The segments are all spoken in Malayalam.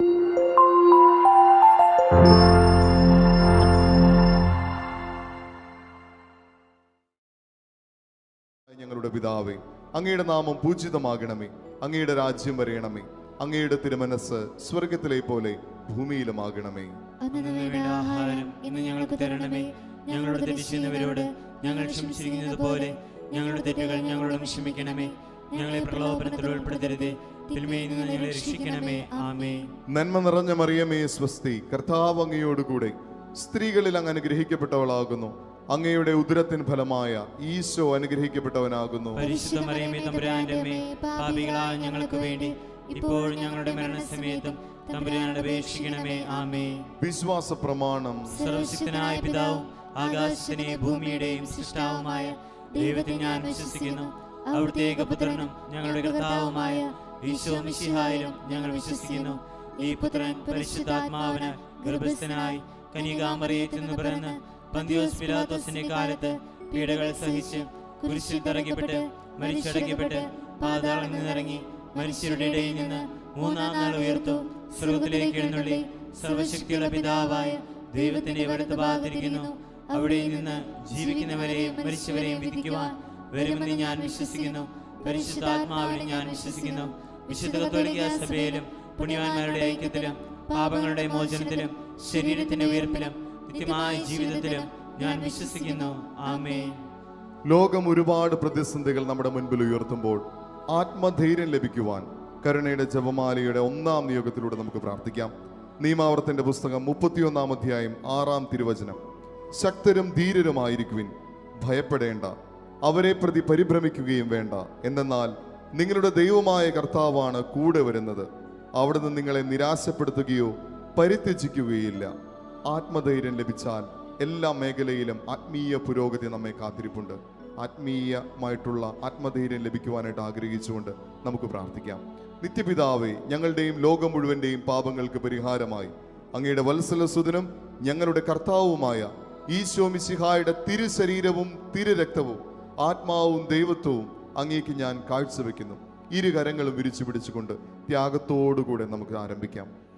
ഞങ്ങളുടെ പിതാവേ അങ്ങയുടെ നാമം പൂജിതമാകണമേ. അങ്ങയുടെ രാജ്യം വരയണമേ. അങ്ങയുടെ തിരുമനസ് സ്വർഗത്തിലെ പോലെ ഭൂമിയിലുമാകണമേ. ഇന്ന് ഞങ്ങൾക്ക് തരണമേ. ഞങ്ങളുടെ ഞങ്ങൾ ഞങ്ങളുടെ തെറ്റുകൾ ഞങ്ങളോടും ക്ഷമിക്കണമേ. ഞങ്ങളെ പ്രലോഭനത്തിൽ ഉൾപ്പെടുത്തരുതേ. രക്ഷിക്കണമേ. ആമേ നന്മ നിറഞ്ഞ മറിയമേ സ്വസ്തി. കർത്താവ് അങ്ങയോടുകൂടെ സ്ത്രീകളിൽ അങ്ങ് അനുഗ്രഹിക്കപ്പെട്ടവളാകുന്നു. അങ്ങയുടെ ഉദരത്തിൻ ഫലമായ ഈശോ അനുഗ്രഹിക്കപ്പെട്ടവനാകുന്നു. പരിശുദ്ധ മറിയമേ തമ്പുരാന്റെ പാപികളായ ഞങ്ങൾക്ക് വേണ്ടി ഇപ്പോഴും ഞങ്ങളുടെ മരണസമയത്തും തമ്പുരാനോട് അപേക്ഷിക്കണമേ. ആമേ വിശ്വാസ പ്രമാണം സർവശക്തനായ പിതാവും ആകാശത്തിനെ ഭൂമിയുടെയും സൃഷ്ടാവുമായ ദൈവത്തിൽ ഞാൻ വിശ്വസിക്കുന്നു. അവിടുത്തെ ഏകപുത്രനും ഞങ്ങളുടെ കർത്താവുമായ ഈശോ മിശിഹായിലും ഞങ്ങൾ വിശ്വസിക്കുന്നു. ഈ പുത്രൻ പരിശുദ്ധാത്മാവിന് ഗർഭസ്ഥനായി കനികാമറിയത്തിൽ നിന്ന് പിറന്ന് പന്തിയോസ് പിലാത്തോസിന്റെ കാലത്ത് പീഡകൾ സഹിച്ച് കുരിശിൽ തറയ്ക്കപ്പെട്ട് മരിച്ചടക്കപ്പെട്ട് പാതാളം നിന്നിറങ്ങി മനുഷ്യരുടെ ഇടയിൽ നിന്ന് മൂന്നാം നാൾ ഉയർത്തു സ്വർഗത്തിലേക്ക് എഴുന്നള്ളി സർവശക്തിയുള്ള പിതാവായ ദൈവത്തിന്റെ വലത്ത് ഭാഗത്തിരിക്കുന്നു. അവിടെ നിന്ന് ജീവിക്കുന്നവരെയും മരിച്ചവരെയും വിധിക്കുവാൻ വരുമെന്ന് ഞാൻ വിശ്വസിക്കുന്നു. പരിശുദ്ധാത്മാവിനെ ഞാൻ വിശ്വസിക്കുന്നു. വിശുദ്ധ സഭയിലും പുണ്യവാന്മാരുടെ ഐക്യത്തിലും പാപങ്ങളുടെ മോചനത്തിലും ശരീരത്തിന്റെ ഉയർപ്പിലും നിത്യമായ ജീവിതത്തിലും ഞാൻ വിശ്വസിക്കുന്നു. ആമേ ലോകം ഒരുപാട് പ്രതിസന്ധികൾ നമ്മുടെ മുൻപിൽ ഉയർത്തുമ്പോൾ ആത്മധൈര്യം ലഭിക്കുവാൻ കരുണയുടെ ജപമാലയുടെ ഒന്നാം നിയോഗത്തിലൂടെ നമുക്ക് പ്രാർത്ഥിക്കാം. നിയമാവർത്തിന്റെ പുസ്തകം മുപ്പത്തിയൊന്നാം അധ്യായം ആറാം തിരുവചനം. ശക്തരും ധീരരുമായിരിക്കുവിൻ. ഭയപ്പെടേണ്ട. അവരെ പ്രതി പരിഭ്രമിക്കുകയും വേണ്ട. എന്തെന്നാൽ നിങ്ങളുടെ ദൈവമായ കർത്താവാണ് കൂടെ വരുന്നത്. അവിടുന്ന് നിങ്ങളെ നിരാശപ്പെടുത്തുകയോ പരിത്യജിക്കുകയില്ല. ആത്മധൈര്യം ലഭിച്ചാൽ എല്ലാ മേഖലയിലും ആത്മീയ പുരോഗതി നമ്മെ കാത്തിരിപ്പുണ്ട്. ആത്മീയമായിട്ടുള്ള ആത്മധൈര്യം ലഭിക്കുവാനായിട്ട് ആഗ്രഹിച്ചുകൊണ്ട് നമുക്ക് പ്രാർത്ഥിക്കാം. നിത്യപിതാവേ ഞങ്ങളുടെയും ലോകം മുഴുവന്റെയും പാപങ്ങൾക്ക് പരിഹാരമായി. അങ്ങയുടെ വത്സലസുതനും ഞങ്ങളുടെ കർത്താവുമായ ഈശോ മിശിഹായുടെ തിരുശരീരവും തിരുരക്തവും ആത്മാവും ദൈവത്വവും അങ്ങേക്ക് ഞാൻ കാഴ്ചവെക്കുന്നു. ഇരു കരങ്ങളും വിരിച്ചു പിടിച്ചുകൊണ്ട് ത്യാഗത്തോടുകൂടെ നമുക്ക് ആരംഭിക്കാം.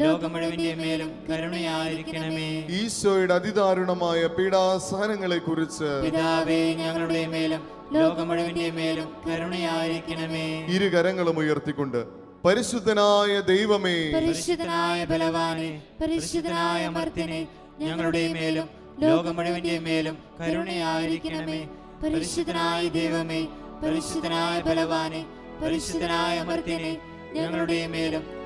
ലോകം മുഴുവന്റെ മേലും കരുണയായിരിക്കണമേ. ഈശോയുടെ അതിദാരുണമായ പീഡാസഹനങ്ങളെ കുറിച്ച് പിതാവേ ഞങ്ങളുടെ മേലും ലോകം മുഴുവന്റെ മേലും കരുണയായിരിക്കണമേ. ഇരു കരങ്ങളും ഉയർത്തിക്കൊണ്ട് പരിശുദ്ധനായ ദൈവമേ. പരിശുദ്ധനായ ബലവാനെ പരിശുദ്ധനായ മർത്തിനെ ഞങ്ങളുടെ മേലും ലോകം മുഴുവന്റെ മേലും കരുണയായിരിക്കണമേ. പരിശുദ്ധനായ ദൈവമേ പരിശുദ്ധനായ ബലവാനെ പരിശുദ്ധനായ മർത്തിനെ ഞങ്ങളുടെ മേലും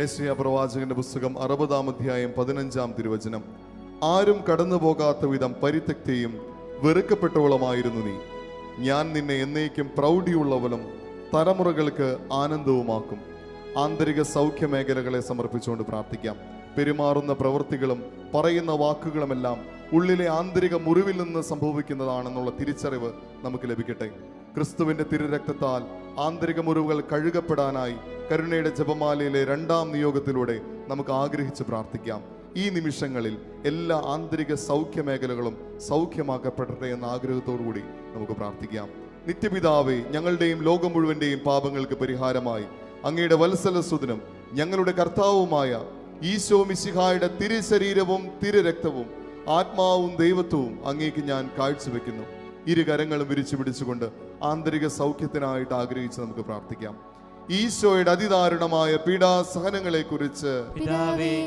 യേശയ പ്രവാചകന്റെ പുസ്തകം അറുപതാം അധ്യായം പതിനഞ്ചാം തിരുവചനം. ആരും കടന്നു പോകാത്ത വിധം പരിത്യക്തിയും വെറുക്കപ്പെട്ടവളുമായിരുന്നു നീ. ഞാൻ നിന്നെ എന്നേക്കും പ്രൗഢിയുള്ളവളും തലമുറകൾക്ക് ആനന്ദവുമാക്കും. ആന്തരിക സൗഖ്യ മേഖലകളെ സമർപ്പിച്ചുകൊണ്ട് പ്രാർത്ഥിക്കാം. പെരുമാറുന്ന പ്രവൃത്തികളും പറയുന്ന വാക്കുകളുമെല്ലാം ഉള്ളിലെ ആന്തരിക മുറിവിൽ നിന്ന് സംഭവിക്കുന്നതാണെന്നുള്ള തിരിച്ചറിവ് നമുക്ക് ലഭിക്കട്ടെ. ക്രിസ്തുവിന്റെ തിരുരക്തത്താൽ ആന്തരിക മുറിവുകൾ കഴുകപ്പെടാനായി കരുണയുടെ ജപമാലയിലെ രണ്ടാം നിയോഗത്തിലൂടെ നമുക്ക് ആഗ്രഹിച്ച് പ്രാർത്ഥിക്കാം. ഈ നിമിഷങ്ങളിൽ എല്ലാ ആന്തരിക സൗഖ്യ മേഖലകളും സൗഖ്യമാക്കപ്പെടട്ടെ എന്ന ആഗ്രഹത്തോടു കൂടി നമുക്ക് പ്രാർത്ഥിക്കാം. നിത്യപിതാവേ ഞങ്ങളുടെയും ലോകം മുഴുവന്റെയും പാപങ്ങൾക്ക് പരിഹാരമായി. അങ്ങയുടെ വത്സലസുദിനും ഞങ്ങളുടെ കർത്താവുമായ ഈശോ മിശിഹായുടെ തിരുശരീരവും തിരുരക്തവും ആത്മാവും ദൈവത്വവും അങ്ങേക്ക് ഞാൻ കാഴ്ചവെക്കുന്നു. ഇരു കരങ്ങളും വിരിച്ചു പിടിച്ചുകൊണ്ട് ആന്തരിക സൗഖ്യത്തിനായിട്ട് ആഗ്രഹിച്ച് നമുക്ക് പ്രാർത്ഥിക്കാം. ഈശോയുടെ അതിദാരുണമായ പീഡാസഹനങ്ങളെ കുറിച്ച് പിതാവേ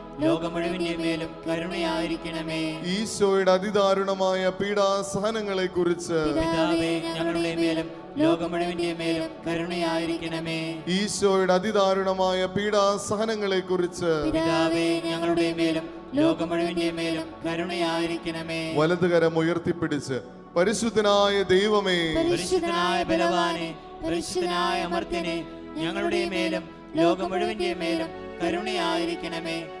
ലോകം മുഴുവന്റെ മേലും കരുണയായിരിക്കണമേ. ഈശോയുടെ അതിദാരുണമായ പീഡാസഹനങ്ങളെ കുറിച്ച് പിതാവേ ഞങ്ങളുടെ മേലും ലോകം മുഴുവന്റെ മേലും കരുണയായിരിക്കണമേ. ഈശോയുടെ അതിദാരുണമായ പീഡാസഹനങ്ങളെ കുറിച്ച് പിതാവേ ഞങ്ങളുടെ മേലും ലോകം മുഴുവന്റെ മേലും കരുണയായിരിക്കണമേ. വലതുകരം ഉയർത്തിപ്പിടിച്ച് പരിശുദ്ധനായ ദൈവമേ. പരിശുദ്ധനായ ബലവാനെ പരിശുദ്ധനായ അമർത്യനെ ഞങ്ങളുടെ മേലും ലോകം മുഴുവന്റെ മേലും കരുണയായിരിക്കണമേ.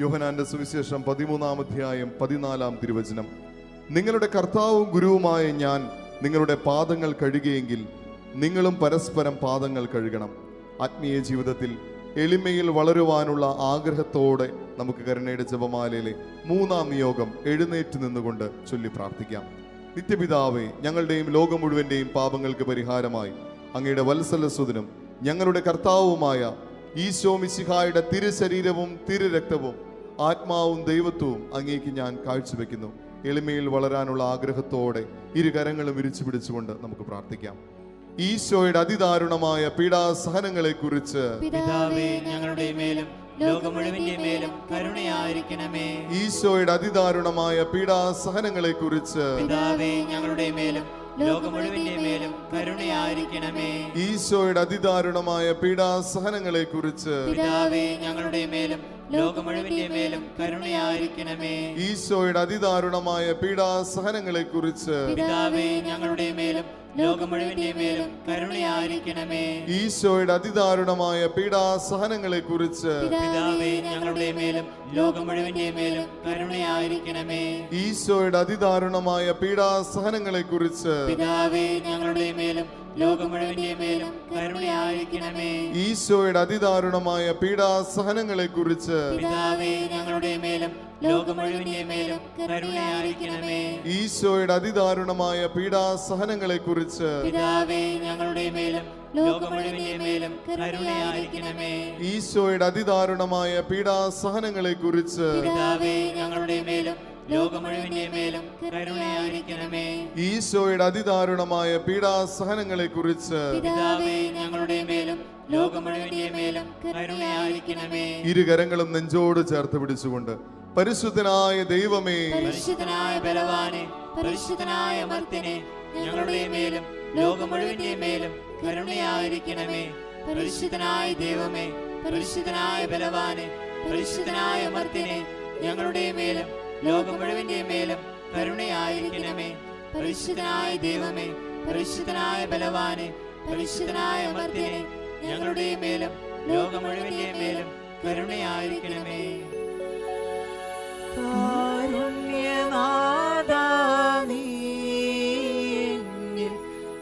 യോഹനാന്റെ സുവിശേഷം പതിമൂന്നാം അധ്യായം പതിനാലാം തിരുവചനം. നിങ്ങളുടെ കർത്താവും ഗുരുവുമായ ഞാൻ നിങ്ങളുടെ പാദങ്ങൾ കഴുകിയെങ്കിൽ നിങ്ങളും പരസ്പരം പാദങ്ങൾ കഴുകണം. ആത്മീയ ജീവിതത്തിൽ എളിമയിൽ വളരുവാനുള്ള ആഗ്രഹത്തോടെ നമുക്ക് കരുണയുടെ ജപമാലയിലെ മൂന്നാം നിയോഗം എഴുന്നേറ്റ് നിന്നുകൊണ്ട് ചൊല്ലി പ്രാർത്ഥിക്കാം. നിത്യപിതാവെ ഞങ്ങളുടെയും ലോകം മുഴുവന്റെയും പാപങ്ങൾക്ക് പരിഹാരമായി അങ്ങയുടെ വത്സലസുദിനും ഞങ്ങളുടെ കർത്താവുമായ ഈശോ മിശിഹായുടെ തിരുശരീരവും തിരുരക്തവും ആത്മാവും ദൈവത്വവും അങ്ങേക്ക് ഞാൻ കാഴ്ചവെക്കുന്നു. എളിമയിൽ വളരാനുള്ള ആഗ്രഹത്തോടെ ഇരു കരങ്ങളും വിരിച്ചു പിടിച്ചുകൊണ്ട് നമുക്ക് പ്രാർത്ഥിക്കാം. ഈശോയുടെ അതിദാരുണമായ പീഡാസഹനങ്ങളെ കുറിച്ച് ഞങ്ങളുടെ മേലും മേലും കരുണയായിരിക്കണമേ. ഈശോയുടെ അതിദാരുണമായ പീഡാസഹനങ്ങളെ കുറിച്ച് ഞങ്ങളുടെ മേലും മേലും കരുണയായിരിക്കണമേ. ഈശോയുടെ അതിദാരുണമായ പീഡാസഹനങ്ങളെ കുറിച്ച് ഞങ്ങളുടെ മേലും കരുണയായിരിക്കണമേ. ഈശോയുടെ അതിദാരുണമായ പീഡാസഹനങ്ങളെ കുറിച്ച് പിതാവേ ഞങ്ങളുടെ മേലും ലോകം മുഴുവന്റെ മേലും കരുണയായിരിക്കണമേ. ഈശോയുടെ അതിദാരുണമായ പീഡാസഹനങ്ങളെ കുറിച്ച് പിതാവേ ഞങ്ങളുടെ മേലും ലോകം മുഴുവന്റെ മേലും കരുണയായിരിക്കണമേ. ഈശോയുടെ അതിദാരുണമായ പീഡാസഹനങ്ങളെ കുറിച്ച് പിതാവേ ഞങ്ങളുടെ മേലും ലോകം മുഴുവന്റെ മേലും കരുണയായിരിക്കണമേ. ഈശോയുടെ അതിദാരുണമായ പീഡാസഹനങ്ങളെ കുറിച്ച് പിതാവേ ഞങ്ങളുടെ മേലും ലോകം മേലും കരുണയായിരിക്കണമേ. ഈശോയുടെ അതിദാരുണമായ പീഡാസഹനങ്ങളെ കുറിച്ച് ഞങ്ങളുടെ മേലും മേലും കരുണയായിരിക്കണമേ. ഈശോയുടെ അതിദാരുണമായ പീഡാസഹനങ്ങളെ കുറിച്ച് ഞങ്ങളുടെ മേലും മേലും കരുണയായിരിക്കണമേ. ഈശോയുടെ അതിദാരുണമായ പീഡാസഹനങ്ങളെ കുറിച്ച് ഞങ്ങളുടെ മേലും ലോകം ഇരുകരങ്ങളും നെഞ്ചോട് ചേർത്ത് പിടിച്ചുകൊണ്ട് പരിശുദ്ധനായ ദൈവമേ. പരിശുദ്ധനായ ബലവാനെ പരിശുദ്ധനായ അമർത്തിനെ ഞങ്ങളുടെ മേലും ലോകം മുഴുവന്റെ മേലും കരുണയായിരിക്കണമേ. പരിശുദ്ധനായ ദൈവമേ പരിശുദ്ധനായ ബലവാനെ പരിശുദ്ധനായ അമർത്തിനെ ഞങ്ങളുടെ മേലും ലോകം മുഴുവന്റെ മേലും കരുണയായിരിക്കണമേ. പരിശുദ്ധനായ ദൈവമേ പരിശുദ്ധനായ ബലവാനെ പരിശുദ്ധനായ അമർത്തിനെ ഞങ്ങളുടെ മേലും ലോകം മുഴുവന്റെ മേലും കരുണയായിരിക്കണമേ.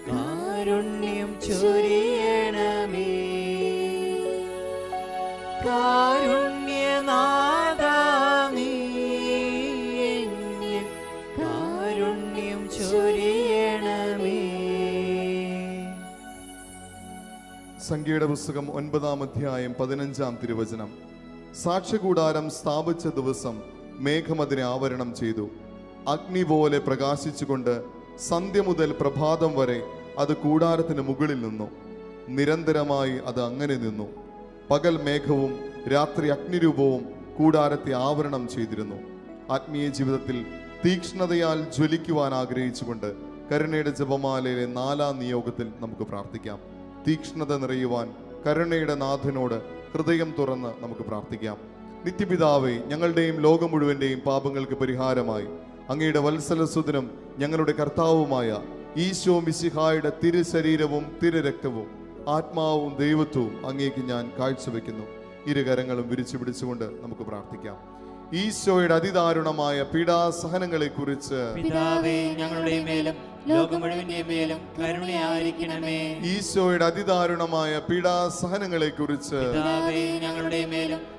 കാരുണ്യം ചൊരിയണമേ. കാരുണ്യം ചൊരിയണമേ. സംഖ്യയുടെ പുസ്തകം ഒൻപതാം അധ്യായം പതിനഞ്ചാം തിരുവചനം. സാക്ഷ്യകൂടാരം സ്ഥാപിച്ച ദിവസം മേഘം അതിനെ ആവരണം ചെയ്തു. അഗ്നി പോലെ പ്രകാശിച്ചുകൊണ്ട് സന്ധ്യ മുതൽ പ്രഭാതം വരെ അത് കൂടാരത്തിന് മുകളിൽ നിന്നു. നിരന്തരമായി അത് അങ്ങനെ നിന്നു. പകൽ മേഘവും രാത്രി അഗ്നിരൂപവും കൂടാരത്തെ ആവരണം ചെയ്തിരുന്നു. ആത്മീയ ജീവിതത്തിൽ തീക്ഷ്ണതയാൽ ജ്വലിക്കുവാൻ ആഗ്രഹിച്ചുകൊണ്ട് കരുണയുടെ ജപമാലയിലെ നാലാം നിയോഗത്തിൽ നമുക്ക് പ്രാർത്ഥിക്കാം. തീക്ഷ്ണത നിറയുവാൻ കരുണയുടെ നാഥനോട് ഹൃദയം തുറന്ന് നമുക്ക് പ്രാർത്ഥിക്കാം. നിത്യപിതാവേ ഞങ്ങളുടെയും ലോകം മുഴുവന്റെയും പാപങ്ങൾക്ക് പരിഹാരമായി. അങ്ങയുടെ വത്സലസുദിനം ഞങ്ങളുടെ കർത്താവുമായ ഈശോ മിസിഹായുടെ തിരുശരീരവും തിരുരക്തവും ആത്മാവും ദൈവത്വവും അങ്ങേക്ക് ഞാൻ കാഴ്ചവെക്കുന്നു. ഇരുകരങ്ങളും വിരിച്ചു പിടിച്ചുകൊണ്ട് നമുക്ക് പ്രാർത്ഥിക്കാം. ഈശോയുടെ അതിദാരുണമായ പീഡാസഹനങ്ങളെ കുറിച്ച് ഈശോയുടെ അതിദാരുണമായ പീഡാസഹനങ്ങളെ കുറിച്ച് ഞങ്ങളുടെ മേലും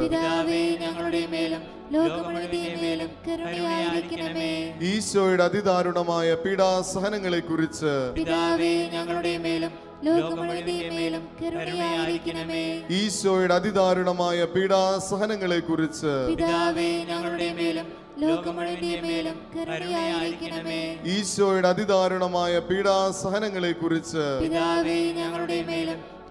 പിതാവേ ഞങ്ങളുടെ മേലും ഈശോയുടെ അതിദാരുണമായ പീഡാസഹനങ്ങളെ കുറിച്ച് പിതാവേ ഞങ്ങളുടെ മേലും ഈശോയുടെ അതിദാരുണമായ പീഡാസഹനങ്ങളെ കുറിച്ച് ഞങ്ങളുടെ മേലും ഈശോയുടെ അതിദാരുണമായ പീഡാസഹനങ്ങളെ കുറിച്ച് പിതാവേ ഞങ്ങളുടെ മേലും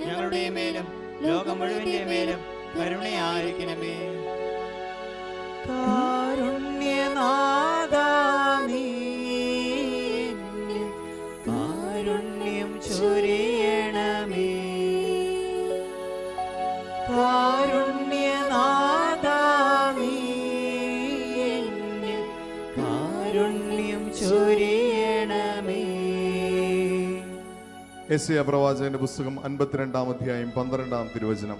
ഞങ്ങളുടെ മേലും ലോകം മുഴുവന്റെ മേലും കരുണയായിരിക്കണമേ. കാരുണ്യനാഥാ എസ് എ പ്രവാചകന്റെ പുസ്തകം അൻപത്തിരണ്ടാം അധ്യായം പന്ത്രണ്ടാം തിരുവചനം.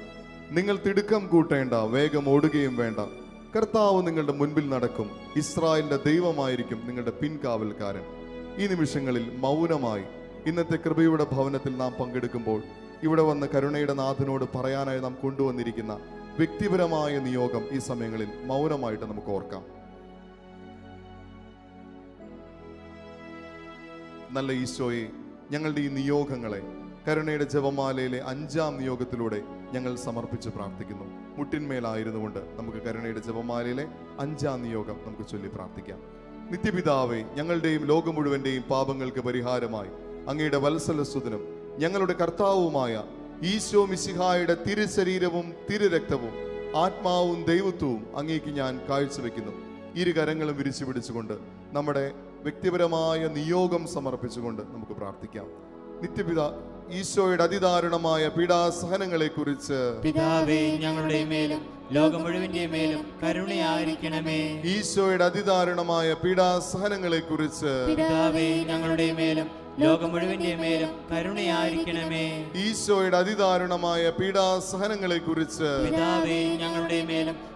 നിങ്ങൾ തിടുക്കം കൂട്ടേണ്ട വേഗം ഓടുകയും വേണ്ട. കർത്താവ് നിങ്ങളുടെ മുൻപിൽ നടക്കും. ഇസ്രായേലിന്റെ ദൈവമായിരിക്കും നിങ്ങളുടെ പിൻകാവൽക്കാരൻ. ഈ നിമിഷങ്ങളിൽ മൗനമായി ഇന്നത്തെ കൃപയുടെ ഭവനത്തിൽ നാം പങ്കെടുക്കുമ്പോൾ ഇവിടെ വന്ന് കരുണയുടെ നാഥനോട് പറയാനായി നാം കൊണ്ടുവന്നിരിക്കുന്ന വ്യക്തിപരമായ നിയോഗം ഈ സമയങ്ങളിൽ മൗനമായിട്ട് നമുക്ക് ഓർക്കാം. നല്ല ഈശോയെ ഞങ്ങളുടെ ഈ നിയോഗങ്ങളെ കരുണയുടെ ജപമാലയിലെ അഞ്ചാം നിയോഗത്തിലൂടെ ഞങ്ങൾ സമർപ്പിച്ച് പ്രാർത്ഥിക്കുന്നു. മുട്ടിന്മേലായിരുന്നു കൊണ്ട് നമുക്ക് കരുണയുടെ ജപമാലയിലെ അഞ്ചാം നിയോഗം നമുക്ക് ചൊല്ലി പ്രാർത്ഥിക്കാം. നിത്യപിതാവേ ഞങ്ങളുടെയും ലോകം മുഴുവന്റെയും പാപങ്ങൾക്ക് പരിഹാരമായി അങ്ങയുടെ വത്സലസ്വതനും ഞങ്ങളുടെ കർത്താവുമായ ഈശോ മിസിഹായുടെ തിരുശരീരവും തിരുരക്തവും ആത്മാവും ദൈവത്വവും അങ്ങേക്ക് ഞാൻ കാഴ്ചവെക്കുന്നു. ഇരു കരങ്ങളും വിരിച്ചു പിടിച്ചുകൊണ്ട് നമ്മുടെ വ്യക്തിപരമായ നിയോഗം സമർപ്പിച്ചുകൊണ്ട് നമുക്ക് പ്രാർത്ഥിക്കാം. നിത്യപിത ഈശോയുടെ അതിദാരുണമായ പീഡാസഹനങ്ങളെ കുറിച്ച് പിതാവേ ഞങ്ങളുടെ മേലും ലോകം മുഴുവന്റെ മേലും കരുണയായിരിക്കണമേ. ഈശോയുടെ അതിദാരുണമായ പീഡാസഹനങ്ങളെ കുറിച്ച് പിതാവേ ഞങ്ങളുടെ മേലും ലോകം മുഴുവന്റെ മേലും കരുണയായിരിക്കണമേ. ഈശോയുടെ അതിദാരുണമായ പീഡാസഹനങ്ങളെ കുറിച്ച് പിതാവേ ഞങ്ങളുടെ മേലും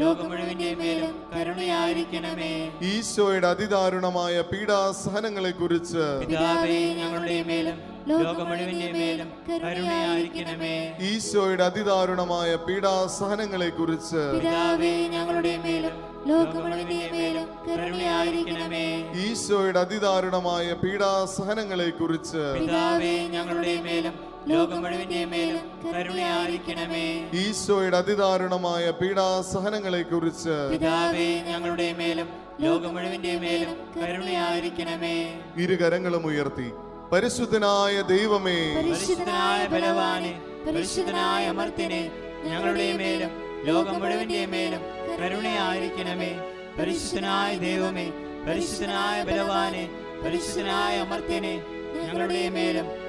ലോകം മുഴുവന്റെ മേലും കരുണയായിരിക്കണമേ. ഈശോയുടെ അതിദാരുണമായ പീഡാസഹനങ്ങളെ കുറിച്ച് പിതാവേ ഞങ്ങളുടെ മേലും ലോകം മുഴുവന്റെ മേലും കരുണയായിരിക്കണമേ. ഈശോയുടെ അതിദാരുണമായ പീഡാസഹനങ്ങളെ കുറിച്ച് പിതാവേ ഞങ്ങളുടെ മേലും ഈശോയുടെ അതിദാരുണമായ പീഡാസഹനങ്ങളെ കുറിച്ച് പിതാവേ ഞങ്ങളുടെ മേലും ലോകം മുഴുവന്റെ കരുണയായിരിക്കണമേ. ഈശോയുടെ അതിദാരുണമായ പീഡാസഹനങ്ങളെ കുറിച്ച് പിതാവേ ഞങ്ങളുടെ മേലും ലോകം മുഴുവന്റെ മേലും കരുണയായിരിക്കണമേ. ഇരുകരങ്ങളും ഉയർത്തി. പരിശുദ്ധനായ ദൈവമേ. പരിശുദ്ധനായ ബലവാനെ പരിശുദ്ധനായ അമർത്തിനെ ഞങ്ങളുടെ മേലും ലോകം മുഴുവന്റെ മേലും കരുണയായിരിക്കണമേ. പരിശുദ്ധനായ ദൈവമേ പരിശുദ്ധനായ ബലവാനെ പരിശുദ്ധനായ അമർത്തിനെ ഞങ്ങളുടെ മേലും